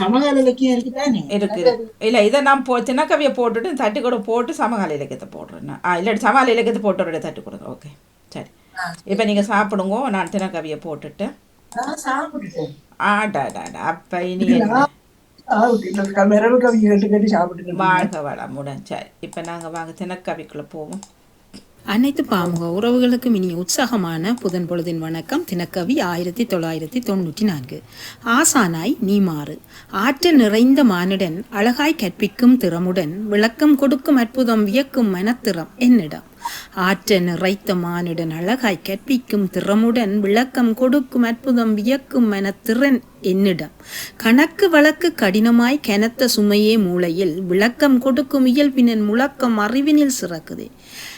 சமகால இலக்கியம் இருக்குதானே? இருக்கு இல்லை இதை நான் போ தினக்கவியை போட்டுட்டு தட்டி கூட போட்டு சமகால இலக்கியத்தை போடுறேன். ஆ இல்லாட்டி சமகால இலக்கியத்தை போட்டு தட்டி கொடுங்க. ஓகே சரி. இப்போ நீங்கள் சாப்பிடுங்க நான் தினக்கவியை போட்டுட்டு. ஆடாடாடா அப்போ இனி வாழ்க வளமுடன். சரி இப்போ நாங்கள் வாங்க தினக்கவிக்குள்ளே போவோம். அனைத்து பாமுக உறவுகளுக்கும் இனிய உற்சாகமான புதன் பொழுதின் வணக்கம். தினக்கவி ஆயிரத்தி தொள்ளாயிரத்தி தொண்ணூற்றி நான்கு. ஆசானாய் நீ மாறு ஆற்றல் நிறைந்த மானிடன் அழகாய் கற்பிக்கும் திறமுடன் விளக்கம் கொடுக்கும் அற்புதம் வியக்கும் மனத்திறம் என்னிடம். ஆற்ற நிறைத்த மானிடன் அழகாய் கற்பிக்கும் திறமுடன் விளக்கம் கொடுக்கும் அற்புதம் வியக்கும் மனத்திறன் என்னிடம். கணக்கு வழக்கு கடினமாய் கனத்த சுமையே மூளையில் விளக்கம் கொடுக்கும் இயல்பினன் முழக்கம் அறிவினில் சிறக்குதே.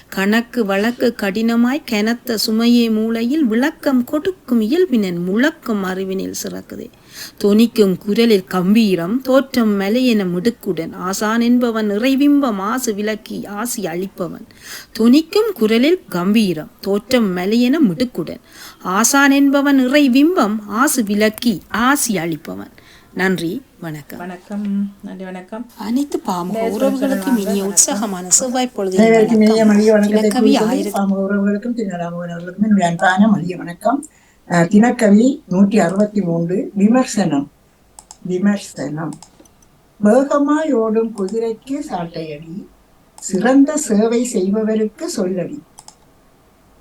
கணக்கு வழக்கு கடினமாய் கெனத்த சுமையே மூளையில் விளக்கம் கொடுக்கும் இயல்பினன் முழக்கம் அறிவினில் சிறக்குதே. தொனிக்கும் குரலில் கம்பீரம் தோற்றம் மலையென மிடுக்குடன் ஆசான் என்பவன் இறைவிம்பம் மாசு விலக்கி ஆசி அளிப்பவன் தொனிக்கும் குரலில் கம்பீரம் தோற்றம் மலையென மிடுக்குடன் ஆசான் என்பவன் இறைவிம்பம் ஆசு விலக்கி ஆசி அளிப்பவன் நன்றி. வணக்கம். வணக்கம். நன்றி வணக்கம். அனைத்து பாமுக உறவுகளுக்கும் இனிய உற்சாகமான செவ்வாய் பொழுது தினக்கவி ஆயிரத்தி உறவுகளுக்கும் திருநடாமகன் அவர்களுக்கும் என்னுடைய அன்பான மதிய வணக்கம். தினக்கவி நூற்றி அறுபத்தி மூன்று விமர்சனம். விமர்சனம். வேகமாய் ஓடும் குதிரைக்கு சாட்டையடி. சிறந்த சேவை செய்பவருக்கு சொல்லடி.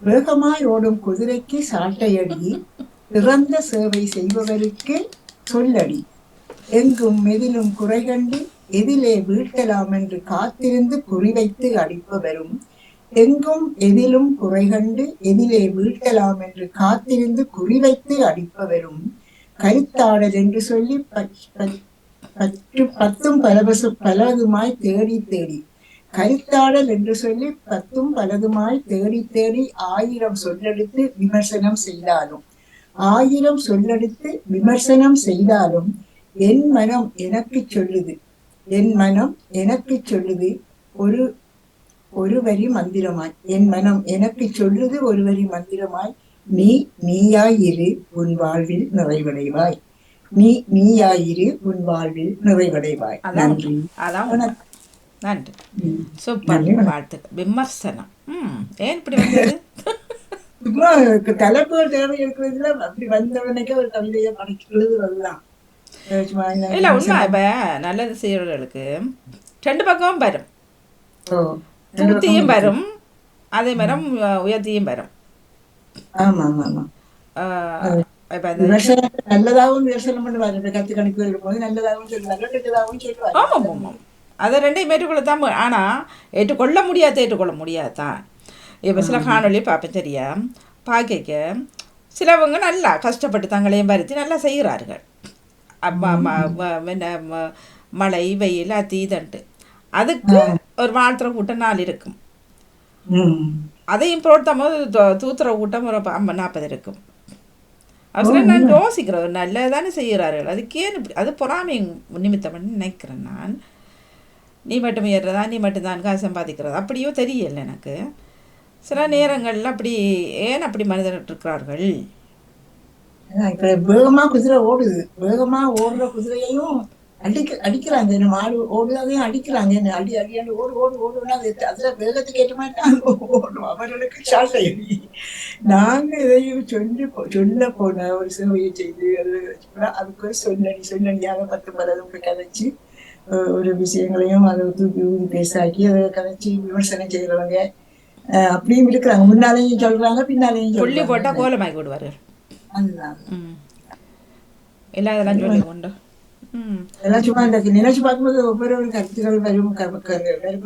வேகமாய் ஓடும் குதிரைக்கு சாட்டையடி. சிறந்த சேவை செய்பவருக்கு சொல்லடி. எங்கும் எதிலும் குறை கண்டு எதிலே வீழ்த்தலாம் என்று காத்திருந்து குறிவைத்து அடிப்பவரும் எங்கும் எதிலும் குறை கண்டு எதிலே வீழ்த்தலாம் என்று காத்திருந்து குறிவைத்து அடிப்பவரும் கருத்தாடல் என்று சொல்லி பற்று பத்தும் பலவசு பலதுமாய் தேடி தேடி. கருத்தாடல் என்று சொல்லி பத்தும் பலதுமாய் தேடி தேடி ஆயிரம் சொல்லெடுத்து விமர்சனம் செய்தாலும். ஆயிரம் சொல்லெடுத்து விமர்சனம் செய்தாலும் என் மனம் எனக்கு சொல்லுது. என் மனம் எனக்கு சொல்லுது ஒரு ஒரு வரி மந்திரமாய். என் மனம் எனக்கு சொல்லுது ஒரு வரி மந்திரமாய். நீ நீயாயிரு உன் வாழ்வில் நிறைவடைவாய். நீ நீயாயிரு உன் வாழ்வில் நிறைவடைவாய். நன்றி. அதான். நன்றி. சூப்பர். வாழ்த்துக்கள். விமர்சனம். ஏன் இப்படி வந்தது? சும்மா தலைப்புகள் தேவை இருக்கிறதுல அப்படி வந்தவனுக்கே ஒரு கவிதையை படிக்கிறது வரலாம் இல்லை உண்மை இப்போ நல்லது செய்கிறவர்களுக்கு ரெண்டு பக்கமும் வரும். தூத்தியும் வரும். அதே மரம் உயர்த்தியும் வரும். நல்லதாகவும் விமர்சனம் பண்ணுவாரு. இப்ப கத்து கணக்கு இருக்கும்போது நல்லதாகவும் சொல்லுவாரு. கெட்டதாகவும் சொல்லுவாரு. ஆமாம் ஆமாம் அதை ரெண்டையும் ஏற்றுக்கொள்ள தான் ஆனால் ஏற்றுக்கொள்ள முடியாது ஏற்றுக்கொள்ள முடியாதான் இப்போ சில காணொளி பார்ப்பேன் சரியா பார்க்க சிலவங்க நல்லா கஷ்டப்பட்டு தங்களையும் வருத்தி நல்லா செய்கிறார்கள். ம- மழை வெயில் அதீதன்ட்டு அதுக்கு ஒரு வாழ்த்துற கூட்டம் நாள் இருக்கும். அதையும் பொருத்தம் போது தூத்துற கூட்டம் ஒரு நாற்பது இருக்கும். அவசரம் நான் யோசிக்கிறேன் நல்லதானே செய்கிறார்கள். அதுக்கு அது பொறாமை நிமித்தம் நினைக்கிறேன் நான். நீ மட்டும் ஏறுறதா நீ மட்டும் தான் காசு சம்பாதிக்கிறதா? அப்படியோ தெரியல எனக்கு. சில நேரங்கள்ல அப்படி ஏன் அப்படி மனிதர்கள் இருக்கிறார்கள்? இப்ப வேகமா குதிரை ஓடுது. வேகமா ஓடுற குதிரையையும் அடிக்க அடிக்கிறாங்க. என்ன மாடு ஓடுறதையும் அடிக்கிறாங்க. என்ன அடி அடியாண்டு ஓடு ஓடு ஓடுனா அது அதுல வேகத்துக்கு ஏற்ற மாதிரி தான் ஓடும். அவர்களுக்கு சாட்டை. நாங்க இதையும் சொல்லி போ- சொல்ல போன ஒரு சேவையை செய்து அது அதுக்கு ஒரு சொல்லடி சொல்லடியாக பத்து போய் கதைச்சு ஒரு விஷயங்களையும் அதை தூக்கி ஊதி பேசாக்கி அதை கதைச்சு விமர்சனம் செய்யறவங்க அப்படியும் இருக்கிறாங்க. முன்னாலேயும் சொல்றாங்க பின்னாலேயும் சொல்லி போட்டால் கோலமாக்கி விடுவார்கள். அதுதான் ம். இல்லாதெல்லாம் சொல்லி கொண்டு ம். எல்லாம் சும்மா இந்த நினைச்சு பார்க்கும்போது ஒவ்வொரு ஒரு கருத்துக்கள் வரும். வேறு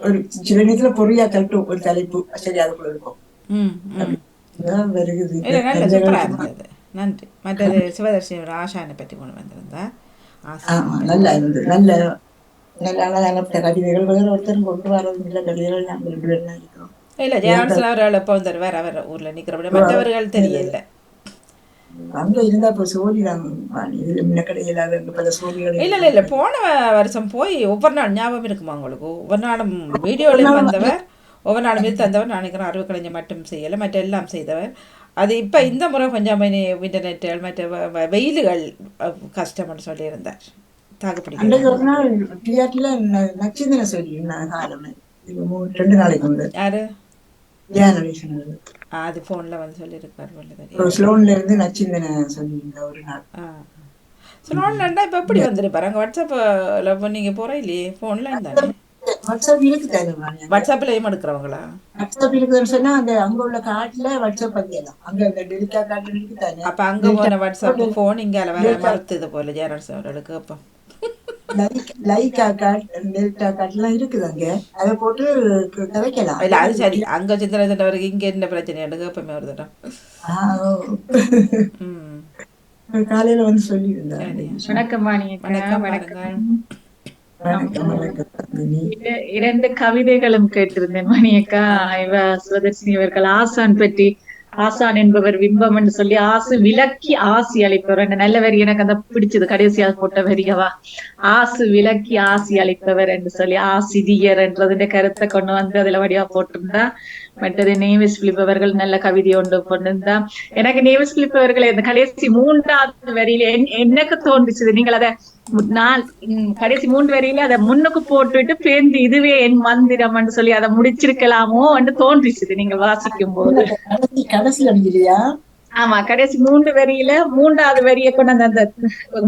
ஒரு சில நேரத்துல பொறியா தட்டும் ஒரு தலைப்பு. சரி அதுக்குள்ள இருக்கும். இல்லை இருந்தது. நன்றி. மற்றது சிவதர்ஷினி ஆஷானை பற்றி கொண்டு வந்திருந்தா. ஆசை. ஆமா நல்லா இருந்தது. நல்ல நல்ல அழகான கவிதைகள் வேற ஒருத்தரும் கொண்டு வரது நல்ல கவிதைகள் நாங்கள் ரெண்டு பேரும் இருக்கிறோம் இல்லை ஜெயான்சன் அவர்கள் எப்போ வந்தார்? வேற வேற ஊரில் நிற்கிறபடி மற்றவர்கள் தெரியல. அங்க இருந்தா இப்ப சோழி தான் இது முன்னக்கடை இல்லாத பல சோழிகள் இல்லை இல்லை இல்லை. போன வருஷம் போய் ஒவ்வொரு நாள் ஞாபகம் இருக்குமா உங்களுக்கு? ஒவ்வொரு நாளும் வீடியோலையும் வந்தவர். ஒவ்வொரு நாளும் இது தந்தவர். நான் நினைக்கிறேன் அறுவை கலைஞர் மட்டும் செய்யலை மற்ற எல்லாம் செய்தவர். அது இப்போ இந்த முறை கொஞ்சம் இன்டர்நெட்டுகள் மற்ற வெயிலுகள் கஷ்டம்னு சொல்லியிருந்தார். தாக்குப்பிடிக்க நச்சிந்தனை மூணு ரெண்டு நாளைக்கு யாரு? அது ஃபோனில் வந்து தெரியும் ஸ்லோன்ல இருந்து நச்சிந்தனை சொல்லியிருந்தா ஒரு நாள் சொல்லணும்னா இப்போ எப்படி வந்திருப்பாரு அங்கே வாட்ஸ்அப்பில் நீங்கள் போகிற இல்லையே ஃபோனில் இருந்தானே வாட்ஸ்அப் இருக்கு தானே வாட்ஸ்அப்லேயும் எடுக்கிறவங்களா வாட்ஸ்அப் இருக்குதுன்னு சொன்னா அந்த அங்க உள்ள காட்டுல வாட்ஸ்அப் பண்ணிடலாம் அங்க அந்த டெலிகா காட்டுல இருக்கு தானே அப்போ அங்கே போன வாட்ஸ்அப் ஃபோன் இங்கே வர மறுத்தது போல ஜெயராஜ் அவர்களுக்கு அப்போ லைக்கா காட் டெல்டா காட்டுலாம் இருக்குது அங்க. அதை போட்டு கதைக்கலாம் இல்லை அது சரி. அங்கே சிந்தனை சின்னவருக்கு இங்கே என்ன பிரச்சனை? எடுக்க எப்பவுமே ஒரு தடம் ஆ, ஓ. ம். காலையில வந்து சரி வணக்கம் வாணி வணக்கம். வணக்கம் இரண்டு கவிதைகளும் கேட்டிருந்தேன் மணியக்கா இவ சுதர்சினி அவர்கள் ஆசான் பற்றி ஆசான் என்பவர் விம்பம் என்று சொல்லி ஆசு விலக்கி ஆசி அளிப்பவர். என்ற நல்ல வரி எனக்கு அந்த பிடிச்சது. கடைசியா போட்ட வரியவா ஆசு விலக்கி ஆசி அளிப்பவர் என்று சொல்லி ஆசிரியர் என்றதுடைய கருத்தை கொண்டு வந்து அதுல வடிவா போட்டிருந்தா மற்றது நேமிஸ் பிலிப் அவர்கள் நல்ல கவிதை ஒன்று கொண்டிருந்தா. எனக்கு நேமிஸ் பிலிப் அவர்களை இந்த கடைசி மூன்றாவது வரியில என்- எனக்கு தோன்றுச்சுது. நீங்கள் அதை நான் கடைசி மூன்று வரியில அதை முன்னுக்கு போட்டுவிட்டு பேந்து இதுவே என் மந்திரம் சொல்லி அதை முடிச்சிருக்கலாமோ என்று தோன்றிச்சுது நீங்க வாசிக்கும் போது கடைசி கடைசி அடிக்கலையா ஆமா கடைசி மூன்று வரியில மூன்றாவது வரியை கொண்டு அந்த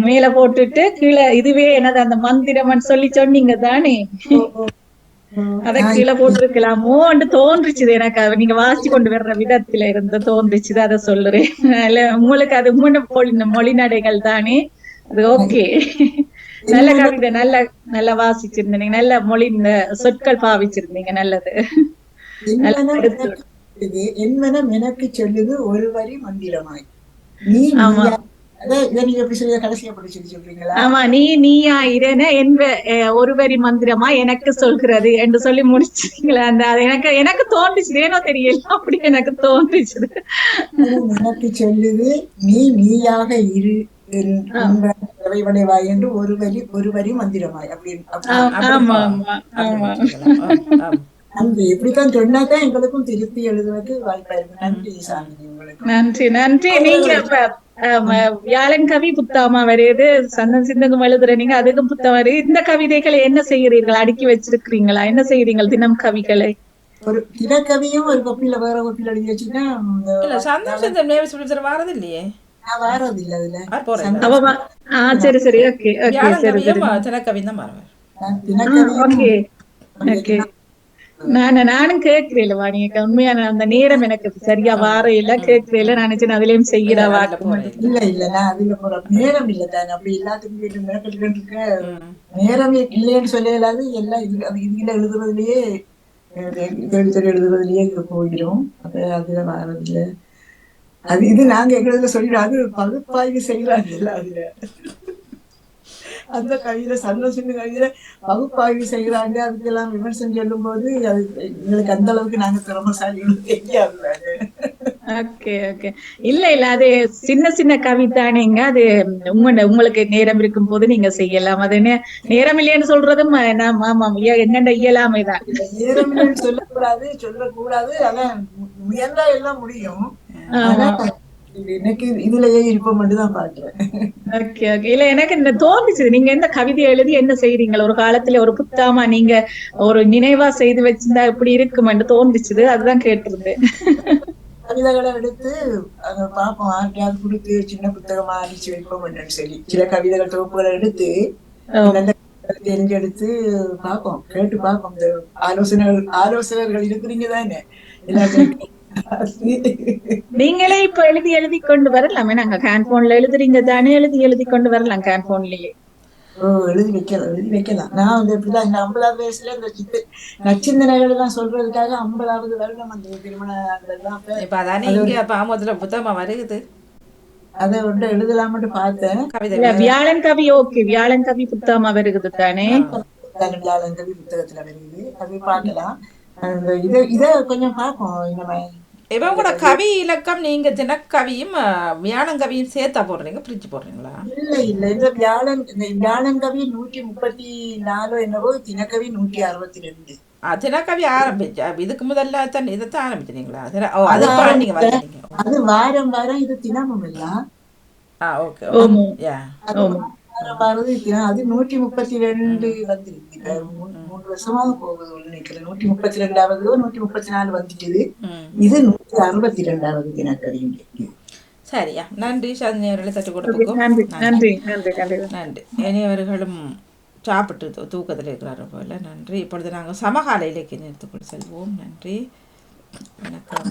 மேல போட்டுட்டு கீழே இதுவே எனது அந்த மந்திரம் சொல்லி சொன்னீங்க தானே? அதை கீழே போட்டிருக்கலாமோ என்று தோன்றுச்சுது எனக்கு. அது நீங்க வாசிச்சு கொண்டு வர்ற விதத்துல இருந்து தோன்றுச்சுது அதை சொல்லுறேன். உங்களுக்கு அது உங்களோட மொழி மொழிநடைகள் தானே? அது ஓகே நல்ல கவிதை நல்ல நல்லா வாசிச்சிருந்தீங்க. நல்ல மொழி இந்த சொற்கள் பாவிச்சிருந்தீங்க நல்லது. சொல்லுது, என்மனம் எனக்கு சொல்லுது ஒரு வரி மந்திரமாய். நீ ஆமா. நீ நீயா இரேன என்ப ஒரு வரி மந்திரமா எனக்கு சொல்கிறது என்று சொல்லி முடிச்சீங்களா அந்த எனக்கு எனக்கு தோன்றுச்சு ஏனோ தெரியல. அப்படி எனக்கு தோன்றுச்சு எனக்கு சொல்லுது நீ நீயாக இரு. என்- இறைவனைவாய் என்று ஒரு வரி ஒரு வரி மந்திரமாய். அப்படின்னு அப்படி- ஆமா ஆமா ஆமா. நன்றி. இப்படித்தான் சொன்னாதான் எங்களுக்கும் திருப்பி எழுதுவதற்கு வாய்ப்பா இருக்கு. நன்றி சாமி உங்களுக்கு. நன்றி நன்றி. நீங்க வியாழன் கவி புத்தாமா வருது சந்தன் சிந்தகம் எழுதுற நீங்க அதுக்கும் புத்தம் வருது இந்த கவிதைகளை என்ன செய்கிறீர்கள்? அடுக்கி வச்சிருக்கிறீங்களா? என்ன செய்கிறீர்கள் தினம் கவிகளை? ஒரு தினக்கவியும் ஒரு கொப்பில வேற கொப்பில எழுதி வச்சுன்னா பிடிச்சர் வாரது இல்லையே சரி சரி ஓகே சரி சரி. கவியும் தினக்கவியும் தான் மாறுவார் நான் தினக்கவியும் ஓகே நான் நானும் கேட்கிறேன் வாணியக்கா உண்மையான அந்த நேரம் எனக்கு சரியா வார இல்ல கேட்கிறேன் நான் நினைச்சேன் அதுலயும் செய்யற வாக்கு இல்ல இல்ல நான் அதுல நேரம் இல்ல தானே. அப்படி எல்லாத்துக்கும் இருக்க நேரம் இல்லைன்னு சொல்ல இயலாது எல்லாம் இது அது இதுல எழுதுறதுலயே எழுதுறதுலயே போயிடும் அப்ப அதுல வரதில்ல அது இது நாங்க எங்களுதுல சொல்லிடும் அது பகுப்பாய்வு செய்யறாங்க இல்ல அதுல அந்த கவிதை சந்தோஷம் கவிதை பகுப்பாய்வு செய்யறாங்க. அதுக்கெல்லாம் விமர்சனம் சொல்லும் போது அது எங்களுக்கு அந்த அளவுக்கு நாங்க திறமசாலி தெரியாது. Okay okay. இல்ல இல்ல அது சின்ன சின்ன கவிதானேங்க அது உங்க உங்களுக்கு நேரம் இருக்கும் போது நீங்க செய்யலாம். அது நேரம் இல்லைன்னு சொல்றதும் நான் இய- என்னென்ன இயலாமைதான் நேரம் இல்லைன்னு சொல்லக்கூடாது சொல்லக்கூடாது. அதான் முயன்றா எல்லாம் முடியும். எனக்கு இதுலயே இருப்ப மட்டும் தான் பாக்குறேன். இல்ல எனக்கு இந்த தோன்றுச்சு. நீங்க எந்த கவிதை எழுதி என்ன செய்றீங்க ஒரு காலத்துல ஒரு புத்தாமா நீங்க ஒரு நினைவா செய்து வச்சிருந்தா இப்படி இருக்குமென்று தோன்றுச்சுது. அதுதான் கேட்டிருந்தேன். கவிதைகளை எடுத்து அங்க பார்ப்போம் யாருக்கையாவது கொடுத்து சின்ன புத்தகமா அடிச்சு வைப்போம் சொல்லி. சில கவிதைகள் தொகுப்புகளை எடுத்து நல்ல கவிதை தெரிஞ்சு எடுத்து பார்ப்போம் கேட்டு பார்ப்போம் இந்த ஆலோசனைகள் ஆலோசகர்கள் இருக்கிறீங்க தானே எல்லாத்தையும் நீங்களே இப்ப எழுதி எழுதி கொண்டு வரலாமே. நாங்க கேன்போன்ல எழுதுறீங்க தானே எழுதி எழுதி கொண்டு வரலாம் கேன்போன்லயே ஓ எழுதி வைக்கலாம் எழுதி வைக்கலாம். நான் வந்து இப்படிதான் இந்த ஐம்பதாவது வயசுல இந்த சித்து நச்சிந்தனைகள் எல்லாம் சொல்றதுக்காக ஐம்பதாவது வருடம் அந்த திருமண அதெல்லாம் அப்ப இப்போ அதானே இங்கே பாமத்தில் புத்தகமாக வருகுது. அதை வந்து எழுதலாம்னு பார்த்தேன். கவிதை வியாழன் கவி ஓகே வியாழன் கவி புத்தாமா வருகுது தானே? கவிஞாலங்கவி புத்தகத்துல வருது அது பார்க்கலாம். அந்த இதை இதை கொஞ்சம் பார்ப்போம் நம்ம இவன் கூட கவி இலக்கம் நீங்க தினக்கவியும் அஹ், வியாழங்கவியும் சேர்த்தா போடுறீங்க? பிரிச்சு போடுறீங்களா? இல்ல இல்ல. இந்த வியாழன் இந்த வியாழன் கவி நூற்றி முப்பத்தி நாலு என்னவோ தினக்கவி நூற்றி அறுபத்தி ரெண்டு ஆ, தினக்கவி ஆரம்பிச்சா இதுக்கு முதல்ல தான் இதைத்தான் ஆரம்பிச்சிட்டீங்களா தின- ஓ அது நீங்க அது வாரம் வாரம் இது தினமும் எல்லாம் ஆ ஓகே. யா அது நூற்றி முப்பத்தி ரெண்டு வந்துருக்கு மூணு மூணு வருஷமாக போகுது நினைக்கிறேன் நூற்றி முப்பத்தி ரெண்டாவது நூற்றி முப்பத்தி நாலு வந்துட்டுது. ம். இது நூற்றி அறுபத்தி ரெண்டாவது தினக்கரியும் சரியா. நன்றி சாதனை அவர்களை தட்டு கொடுப்புக்கும் நன்றி நன்றி. நன்றி நன்றி இனியவர்களும் சாப்பிட்டு தூக்கத்தில் இருக்கிறார் போல. நன்றி. இப்பொழுது நாங்கள் சமகால இலக்கிய நிறுத்துக்குள் செல்வோம். நன்றி. வணக்கம்.